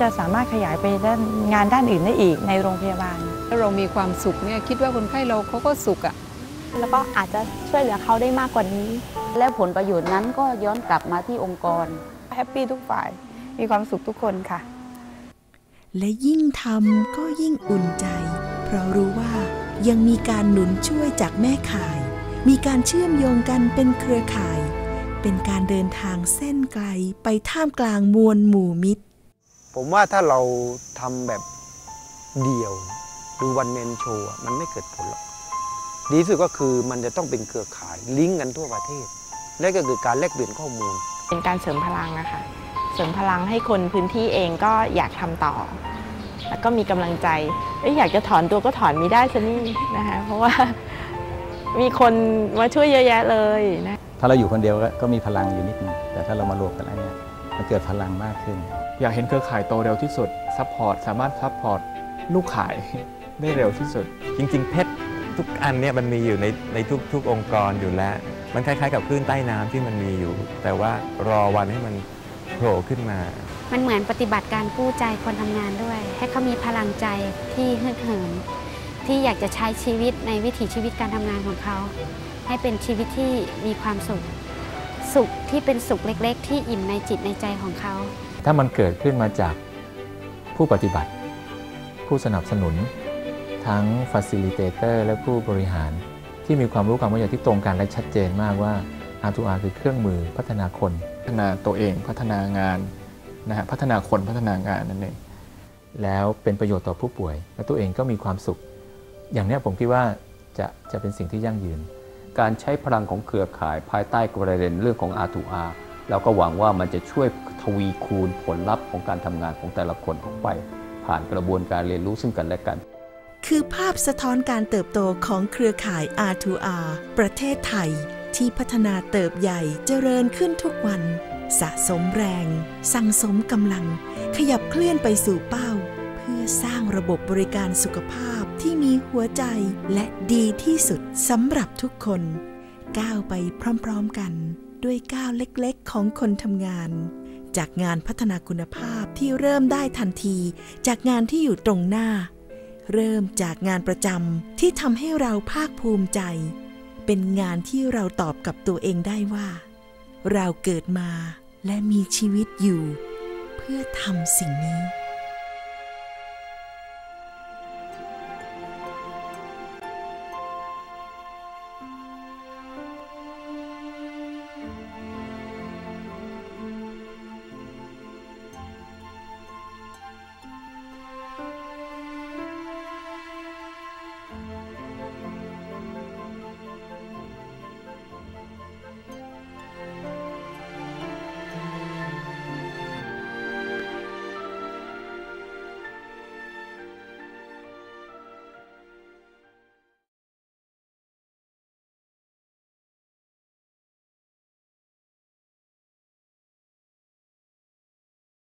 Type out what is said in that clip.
จะสามารถขยายไปด้านงานด้านอื่นได้อีกในโรงพยาบาล ถ้าเรามีความสุขเนี่ยคิดว่าคนไข้เราเขาก็สุขอะแล้วก็อาจจะช่วยเหลือเขาได้มากกว่านี้ และผลประโยชน์นั้นก็ย้อนกลับมาที่องค์กรแฮปปี้ทุกฝ่ายมีความสุขทุกคนค่ะ และยิ่งทำก็ยิ่งอุ่นใจ เพราะรู้ว่ายังมีการหนุนช่วยจากแม่ข่าย มีการเชื่อมโยงกันเป็นเครือข่าย เป็นการเดินทางเส้นไกลไปท่ามกลางมวลหมู่มิตร ผมว่าถ้าเราทำแบบเดี่ยวหรือวันเมนโชว์อะมันไม่เกิดผลหรอก ดีที่สุดก็คือมันจะต้องเป็นเครือข่ายลิงก์กันทั่วประเทศ และก็คือการแลกเปลี่ยนข้อมูล เป็นการเสริมพลังนะคะเสริมพลังให้คนพื้นที่เองก็อยากทำต่อ แล้วก็มีกำลังใจเอ้ยอยากจะถอนตัวก็ถอนไม่ได้ซะนี่นะคะเพราะว่ามีคนมาช่วยเยอะแยะเลยนะถ้าเราอยู่คนเดียวก็ก็มีพลังอยู่นิดนึงแต่ถ้าเรามารวมกันแล้วเนี่ยมันเกิดพลังมากขึ้น อยากเห็นเครือข่ายโตเร็วที่สุดซัพพอร์ตสามารถซัพพอร์ตลูกขายได้เร็วที่สุด จริง ๆ เพชรทุกอันเนี่ยมันมีอยู่ในในทุกทุกองค์กรอยู่แล้ว มันคล้ายๆ กับคลื่นใต้น้ำที่มันมีอยู่ แต่ว่ารอวันให้มันโผล่ขึ้นมา มันเหมือนปฏิบัติการกู้ใจคนทำงานด้วย ให้เขามีพลังใจที่ฮึกเหิมที่อยากจะใช้ชีวิตในวิถีชีวิตการทำงานของเขา ให้เป็นชีวิตที่มีความสุข สุขที่เป็นสุขเล็ก ๆ ที่อิ่มในจิตในใจของเขา ถ้ามันเกิดขึ้นมาจากผู้ปฏิบัติ ผู้สนับสนุน ทั้ง Facilitator และผู้บริหาร ที่มีความรู้ความเข้าใจที่ตรงกันและชัดเจนมากว่า R2R คือเครื่องมือพัฒนาคน พัฒนาตัวเองพัฒนางานนะฮะพัฒนาคนพัฒนางานนั่นเองแล้วเป็นประโยชน์ต่อผู้ป่วย และตัวเองก็มีความสุข อย่างนี้ผมคิดว่าจะจะเป็นสิ่งที่ยั่งยืน การใช้พลังของเครือข่ายภายใต้ประเด็นเรื่องของ R2R เราก็หวังว่ามันจะช่วย วีคูณผลลัพธ์ของการทำงานของแต่ละคนออกไป ผ่านกระบวนการเรียนรู้ซึ่งกันและกัน คือภาพสะท้อนการเติบโตของเครือข่าย R2R ประเทศไทย ที่พัฒนาเติบใหญ่เจริญขึ้นทุกวัน สะสมแรง สั่งสมกำลัง ขยับเคลื่อนไปสู่เป้า เพื่อสร้างระบบบริการสุขภาพที่มีหัวใจและดีที่สุดสำหรับทุกคน ก้าวไปพร้อมๆกันด้วยก้าวเล็กๆของคนทำงาน จากงานพัฒนาคุณภาพที่เริ่มได้ทันที จากงานที่อยู่ตรงหน้า เริ่มจากงานประจำที่ทำให้เราภาคภูมิใจ เป็นงานที่เราตอบกับตัวเองได้ว่า เราเกิดมาและมีชีวิตอยู่ เพื่อทำสิ่งนี้